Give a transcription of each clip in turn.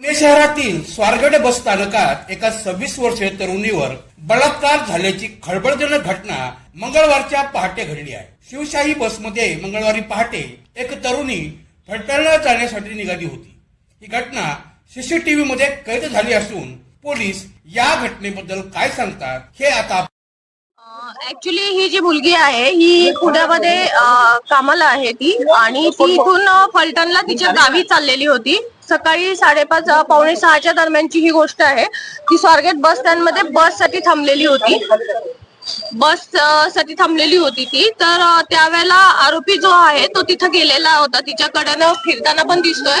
पुणे शहरातील स्वारगडे बस स्थानकात एका सव्वीस वर्षीय तरुणीवर बलात्कार झाल्याची खळबळजनक घटना मंगळवारच्या पहाटे घडली आहे. शिवशाही बसमध्ये मंगळवारी पहाटे एक तरुणी फलटणला जाण्यासाठी निघाली होती. ही घटना सीसीटीव्ही मध्ये कैद झाली असून पोलीस या घटनेबद्दल काय सांगतात हे आता ऍक्च्युली ही जी मुलगी आहे ही पुण्यामध्ये कामाला आहे ती. आणि ती इथून फलटणला तिच्या गावी चाललेली होती. सकाळी साडेपाच पावणे सहाच्या दरम्यानची ही गोष्ट आहे. ती स्वारगेट बस स्टँडमध्ये बससाठी बससाठी थांबलेली होती. बससाठी थांबलेली होती ती. तर त्यावेळेला आरोपी जो आहे तो तिथं गेलेला होता. तिच्याकडनं फिरताना पण दिसतोय.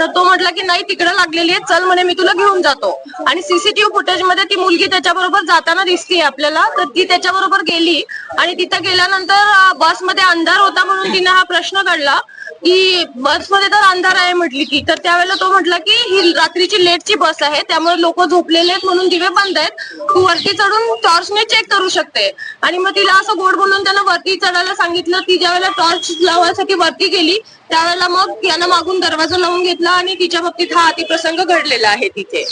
तर तो म्हटला की नाही तिकडे लागलेली आहे चल म्हणे मी तुला घेऊन जातो. आणि सीसीटीव्ही फुटेजमध्ये ती मुलगी त्याच्याबरोबर जाताना दिसते आपल्याला. तर ती त्याच्याबरोबर गेली आणि तिथं गेल्यानंतर बसमध्ये अंधार होता म्हणून तिने हा प्रश्न काढला की बसमध्ये तर अंधार आहे म्हटली की. तर त्यावेळेला तो म्हटला की ही रात्रीची लेटची बस आहे त्यामुळे लोक झोपलेले आहेत म्हणून दिवे बंद आहेत. तू वरती चढून टॉर्चने चेक करू शकते. आणि मग तिला असं गोड बोलून त्यानं वरती चढायला सांगितलं ती ज्यावेळेला टॉर्च लावायसाठी वरती गेली त्यावेळेला मग यानं मागून दरवाजा लावून घेतला आणि तिच्या बाबतीत हा अतिप्रसंग घडलेला आहे तिथे.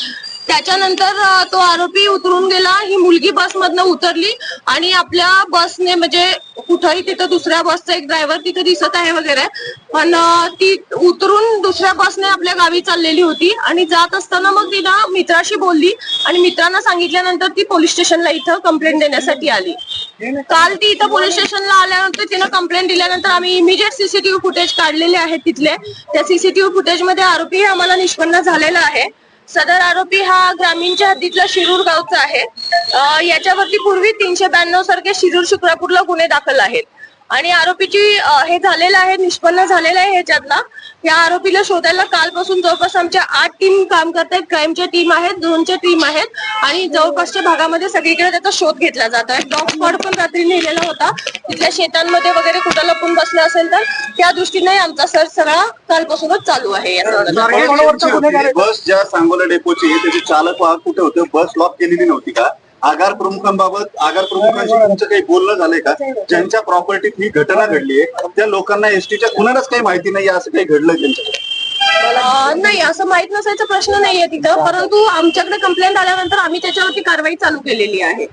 त्याच्यानंतर तो आरोपी उतरून गेला. ही मुलगी बसमधनं उतरली आणि आपल्या बसने म्हणजे कुठंही तिथं दुसऱ्या बसचा एक ड्रायव्हर तिथे दिसत आहे वगैरे. पण ती उतरून दुसऱ्या बसने आपल्या गावी चाललेली होती आणि जात असताना मग तिला मित्राशी बोलली आणि मित्रांना सांगितल्यानंतर ती पोलीस स्टेशनला इथं कंप्लेंट देण्यासाठी आली. काल ती इथं पोलीस स्टेशनला आल्यानंतर तिनं कंप्लेंट दिल्यानंतर आम्ही इमिजिएट सीसीटीव्ही फुटेज काढलेले आहेत तिथले. त्या सीसीटीव्ही फुटेजमध्ये आरोपी आम्हाला निष्पन्न झालेला आहे. सदर आरोपी हा ग्रामीणच्या हद्दीतला शिरूर गावचा आहे. याच्यावरती पूर्वी तीनशे ब्याण्णव सारखे शिरूर शुक्रापूरला गुन्हे दाखल आहेत. आणि आरोपीची हे झालेलं आहे निष्पन्न झालेलं आहे ह्याच्यातला या आरोपीला शोधायला कालपासून जवळपास आमच्या आठ टीम काम करत आहेत क्राईमच्या टीम आहेत दोनच्या टीम आहेत आणि जवळपासच्या भागामध्ये सगळीकडे त्याचा शोध घेतला जात आहे. डॉग स्क्वॉड पण रात्री नेलेला होता. तिथल्या शेतांमध्ये वगैरे कुठं लपून बसला असेल तर त्या दृष्टीने आमचा सर्च सगळा कालपासूनच चालू आहे या. बस ज्या सांगोला डेपोची त्याचे चालक वाहक कुठे होते? बस लॉक केलेली नव्हती का? आगार प्रमुखांबाबत आगार प्रमुखांशी तुमचं काही बोलणं झालंय का? ज्यांच्या प्रॉपर्टीत ही घटना घडली आहे त्या लोकांना एसटीच्या कुणालाच काही माहिती नाही असं काही घडलं त्यांच्याकडे? नाही असं माहीत नसायचा प्रश्न नाहीये तिथं परंतु आमच्याकडे कंप्लेंट आल्यानंतर आम्ही त्याच्यावरती कारवाई चालू केलेली आहे.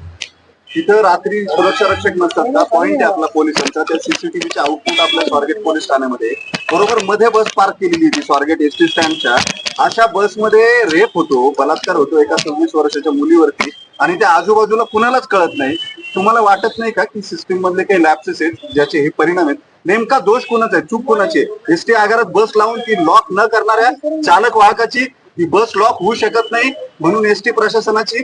तिथं रात्री सुरक्षा रक्षक नसतात का? पॉईंट आहे आपला पोलिसांचा त्या सीसीटीव्हीच्या आउटपुट आपल्या स्वारगेट पोलीस ठाण्यामध्ये बरोबर मध्ये बस पार्क केलेली होती स्वारगेट एस टी स्टँडच्या. अशा बसमध्ये रेप होतो बलात्कार होतो एका सव्वीस वर्षाच्या मुलीवरती. आणि त्या आजूबाजूला कुणालाच कळत नाही. तुम्हाला वाटत नाही का की सिस्टीम मधले काही लॅप्सेस आहेत ज्याचे हे परिणाम आहेत? नेमका दोष कोणाचा आहे? चूक कोणाची आहे? एस टी आगारात बस लावून ती लॉक न करणाऱ्या चालक वाहकाची ही बस लॉक होऊ शकत नाही. म्हणून एस टी प्रशासनाची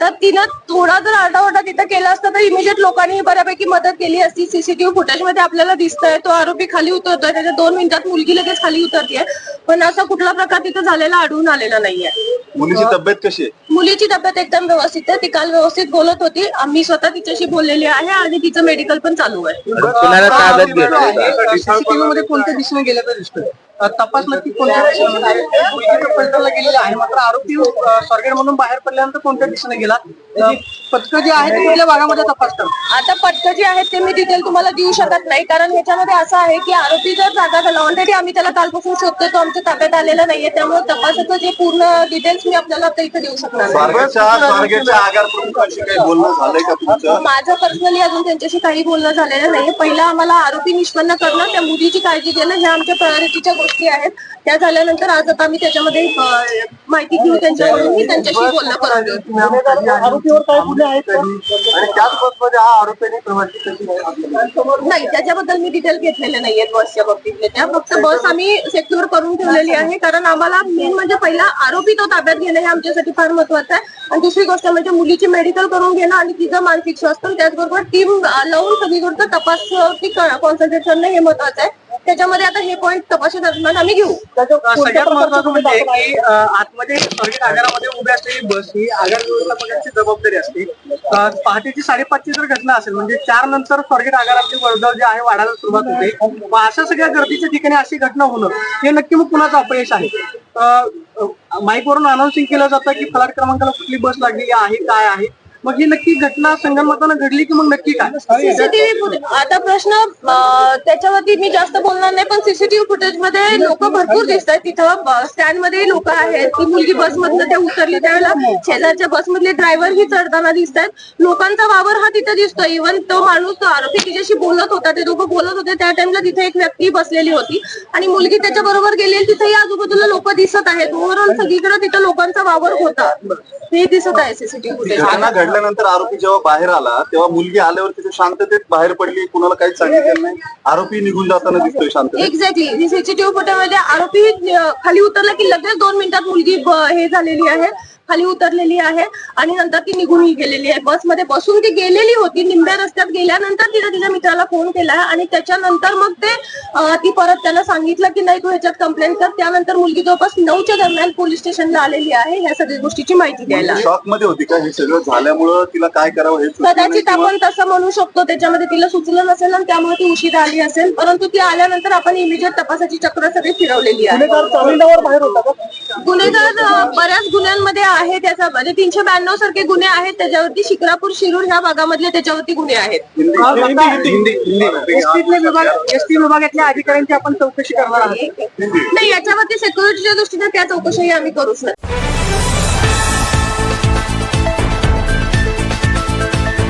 तर तिनं थोडा जर आरडाओरडा तिथं केला असता तर इमिजिएट लोकांनी बऱ्यापैकी मदत केली असती. सीसीटीव्ही फुटेजमध्ये आपल्याला दिसतंय. तो आरोपी खाली उतरतोय. त्याच्या दोन मिनिटात मुलगी लगेच खाली उतरतीये. पण असा कुठला प्रकार तिथं झालेला आढळून आलेला नाहीये. मुलीची तब्येत कशी आहे? मुलीची तब्येत एकदम व्यवस्थित आहे. ती काल व्यवस्थित बोलत होती. आम्ही स्वतः तिच्याशी बोललेली आहे आणि तिचं मेडिकल पण चालू आहे. कुणाला ताब्यात? सीसीटीव्ही मध्ये कोणत्या दिशेने गेल्याचं दिसतोय अ, तपास नक्की कोणत्या दिशेने आहे? मुलगी तर पलटणला गेलेला आहे. मात्र आरोपी स्वारगेट म्हणून बाहेर पडल्यानंतर कोणत्या दिशेने गेला? पथकं जी आहेत ती कुठल्या भागामध्ये तपास करतात आता पटकं जे आहेत ते मी डिटेल तुम्हाला देऊ शकत नाही. कारण ह्याच्यामध्ये असं आहे की आरोपी जर जागा झाला ऑलरेडी आम्ही त्याला कालपासून शोधतोय तो आमच्या ताब्यात आलेला नाहीये. त्यामुळे तपासाचं जे पूर्ण डिटेल्स मी आपल्याला आता इथे देऊ शकत शकणार नाही. स्वारगेटच्या स्वारगेटच्या आगार प्रमुखांशी काही बोलणं झालंय का तुमचं? माझं पर्सनली अजून त्यांच्याशी काही बोलणं झालेलं नाही. पहिला आम्हाला आरोपी निष्पन्न करणं त्या मुलीची काळजी घेणं ह्या आमच्या प्रायोरिटीच्या गोष्टी आहेत. त्या झाल्यानंतर आज आता आम्ही त्याच्यामध्ये अं, माहिती घेऊ त्यांच्याकडून मी त्यांच्याशी बोलणं करून घेऊ आरोपीवर काय गुन्हे आहेत का? आणि त्याच बसमध्ये हा आरोपीने प्रवासी कशी नाही त्याच्याबद्दल मी डिटेल घेतलेले नाहीये बसच्या बाबतीतले. त्या फक्त बस आम्ही सेक्युअर करून ठेवलेली आहे. कारण आम्हाला मेन म्हणजे पहिला आरोपी तो ताब्यात घेणं हे आमच्यासाठी फार महत्वाचं आहे. आणि दुसरी गोष्ट म्हणजे मुलीची मेडिकल करून घेणं आणि तिचं मानसिक स्वास्थ्य त्याचबरोबर टीम लावून सगळीकडचं तपास कॉन्सन्ट्रेट करणं हे महत्वाचं आहे. त्याच्यामध्ये आता हे पॉईंट तपासत दरम्यान आम्ही घेऊ. सगळ्यात महत्वाचं म्हणजे की आतमध्ये स्वारगेट आगारामध्ये उभी असलेली बस ही आगार व्यवस्थापकांची जबाबदारी असते. पहाटेची साडेपाचची जर घटना असेल म्हणजे चार नंतर स्वारगेट आगारातली वर्दळ जे आहे वाढायला सुरुवात होते. अशा सगळ्या गर्दीच्या ठिकाणी अशी घटना होणं हे नक्की मग कुणाचं अपयश आहे? माईक वरून अनाउन्सिंग केलं जातं की फलाट क्रमांकाला कुठली बस लागलेली आहे काय आहे? मग ही नक्की घटना संगनमतानं घडली की मग नक्की काय? सीसीटीव्ही आता प्रश्न अं, त्याच्यावरती मी जास्त बोलणार नाही पण सीसीटीव्ही फुटेजमध्ये लोक भरपूर दिसत आहेत तिथं स्टँडमध्ये लोक आहेत. ती मुलगी बस मधनं ते उतरली त्यावेळेला शेजारच्या बस मधले ड्रायव्हर ही चढताना दिसत आहेत लोकांचा वावर हा तिथे दिसतो इव्हन तो माणूस तो आरोपी तिच्याशी बोलत होता ते दोघं बोलत होते. त्या टाइमला तिथे एक व्यक्ती बसलेली होती. आणि मुलगी त्याच्या बरोबर गेलेली तिथेही आजूबाजूला लोक दिसत आहेत. ओव्हरऑल सगळीकडे तिथं लोकांचा वावर होता. हे दिसत आहे सीसीटीव्ही फुटेज घटना झाल्यानंतर आरोपी जेव्हा बाहेर आला तेव्हा मुलगी आल्यावर तिथे शांततेत बाहेर पडली कुणाला काहीच सांगितलं नाही. आरोपी निघून जाताना दिसतोय शांततेत एक्झॅक्टली सीसीटीव्ही फुटेजमध्ये आरोपी अं, खाली उतरला की लगेच दोन मिनिटात मुलगी ब- हे झालेली आहे. खाली उतरलेली आहे आणि नंतर ती निघून गेलेली आहे. बसमध्ये बसून ती गेलेली होती. निंब्या रस्त्यात गेल्यानंतर तिने तिच्या मित्राला फोन केला आणि त्याच्यानंतर मग ते ती परत त्याला सांगितलं की नाही तू ह्याच्यात कंप्लेंट कर. त्यानंतर मुलगी जवळपास नऊच्या दरम्यान पोलीस स्टेशनला आलेली आहे ह्या सगळ्या गोष्टीची माहिती द्यायला. शॉकमध्ये होती का हे सगळं झाल्यामुळं तिला काय करावं हे कदाचित आपण तसं म्हणू शकतो त्याच्यामध्ये तिला सुचलं नसेल आणि त्यामुळे ती उशिरा आली असेल. परंतु ती आल्यानंतर आपण इमिजिएट तपासाची चक्र सगळी फिरवलेली आहे. गुन्हेगार बऱ्याच गुन्ह्यांमध्ये आहे त्याचा म्हणजे तीनशे ब्याण्णव सारखे गुन्हे आहेत त्याच्यावरती शिक्रापूर शिरूर ह्या भागामधले त्याच्यावरती गुन्हे आहेत. एसटी विभाग एसटी विभागातल्या अधिकाऱ्यांची आपण चौकशी करणार आहोत. नाही याच्यावरती सेक्युरिटीच्या दृष्टीने त्या चौकशी आम्ही करूच नाही.